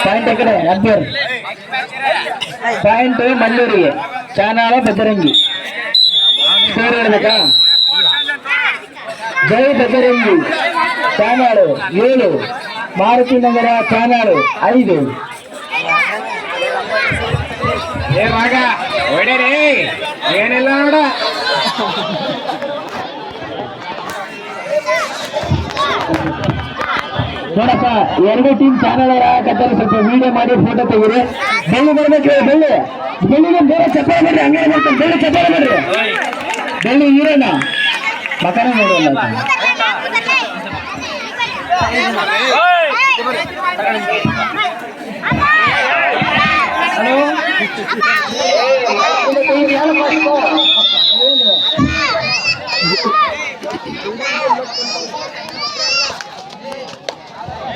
Point ఎక్కడ అబ్బర్ point Malluri చానాల పెద్దరంగి సూర్యుడు జై పెద్దరంగి చానాడు ఏడు ಮಾರುತಿ ನಗರ ಚಾನಾಳು ಐದು. ಏ ಮಗ ಹೊಡೀರಿ. ಏನಿಲ್ಲ ನೋಡ. ನೋಡಪ್ಪ ಎರಡು ಟೀಮ್ ಚಾನಲ್ ಹಾಕತ್ತಾರೆ ಸ್ವಲ್ಪ ವಿಡಿಯೋ ಮಾಡಿ ಫೋಟೋ ತೆಗೀರಿ. ಬೆಳ್ಳಿ ಬರ್ಬೇಕು ಬೆಳ್ಳಿ. ಬೆಳ್ಳಿನ ಬೇರೆ ಚಪ್ಪಾಳೆ ಮಾಡ್ರಿ ಹಂಗೆ ಬರ್ತಾರೆ. ಬೆಳ್ಳಿ ಚಪ್ಪಾಳೆ ಮಾಡ್ರಿ ಬೆಳ್ಳಿ ಹೀರೋನ ಮಕನ ನೋಡಲ್ಲ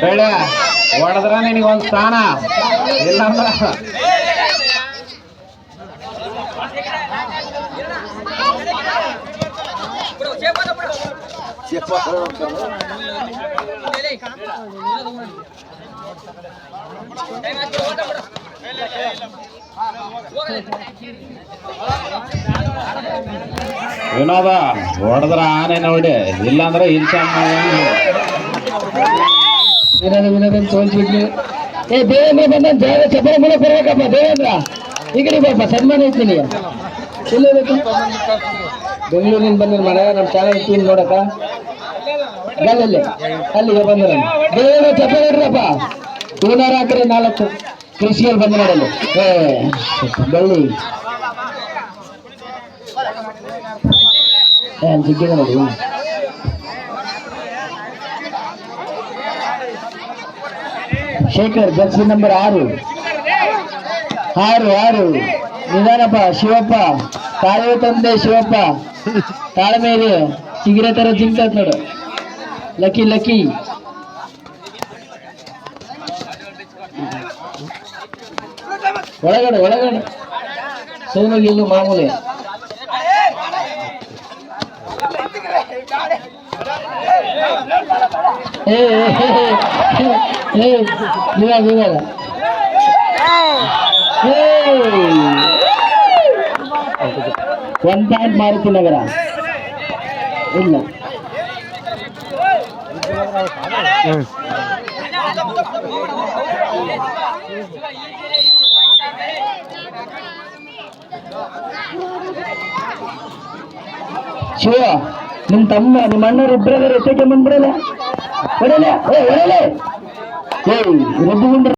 ಬೆಳೆ ಹೊಡೆದ್ರ ನಿನಗೆ ಒಂದು ಸ್ಥಾನ ಇಲ್ಲಂದ್ರ ವಿನೋದ, ಹೊಡೆದ್ರ ಆನೆ ನೋಡಿ. ಇಲ್ಲಾಂದ್ರೆ ಇಲ್ಸ ವಿನೋದ ವಿನೋದ ತೋಲ್ಸ್ಬಿಟ್ಲಿ ಏ ದೇವೇಂದ್ರ ಬಂದ ದೇವ ಚಪ್ಪರ ಮೂಲಕ ಬರ್ಬೇಕಪ್ಪ ದೇವೇಂದ್ರ ಈ ಕಡೆ ಬಾಪ, ಸನ್ಮಾನ ಇದ್ದೀನಿ ಬೆಂಗಳೂರಿಂದ ಬಂದಿರ ಮಾಡ ನಮ್ಮ ಚಾನಲ್ ಟೀಮ್ ನೋಡಕ ಗಲ್ಲಲ್ಲಿ ಅಲ್ಲಿಗೆ ಬಂದ್ರೆ. ದೇವೇಂದ್ರ ಚಪ್ಪಾಳೆ ಇಡ್ರಪ್ಪ ಇವನಾರ ಹಾಕ್ರಿ ನಾಲ್ಕು. ಕೃಷಿಯಲ್ಲಿ ಬಂದು ನೋಡಲು. ಏ, ಬೆಳ್ಳಿ. ನೋಡಿ. ಶೇಖರ್ ಜರ್ಸಿ ನಂಬರ್ ಆರು. ಆರು ಆರು. ನಿಧಾನಪ್ಪ, ಶಿವಪ್ಪ. ತಾಳ್ವೆ ತಂದೆ ಶಿವಪ್ಪ. ತಾಳ್ಮೆ ಚಿಗಿರೆ ತರ ಜಿಂಕತ್ ನೋಡು. Lucky lucky. ಒಳಗಡೆ ಒಳಗಡೆ. ಸೌನು ಗೆಲ್ಲು ಮಾಮೂಲಿ. ಇವಾಗ ಇವಾಗ ಒನ್ ಪಾಯಿಂಟ್ ಮಾರುತಿ ನಗರ. ಇಲ್ಲ ಶಿವ ನಿಮ್ ತಮ್ಮ ನಿಮ್ಮ ಅಣ್ಣವ್ರು ಇಬ್ಬರೇ ಎತ್ತಕ್ಕೆ ಬಂದ್ಬಿಡಲ್ಲ ಹೊಡಲೆ ಏ ಹೊಡಲೆ ಏ ರೆಡ್ಡಿ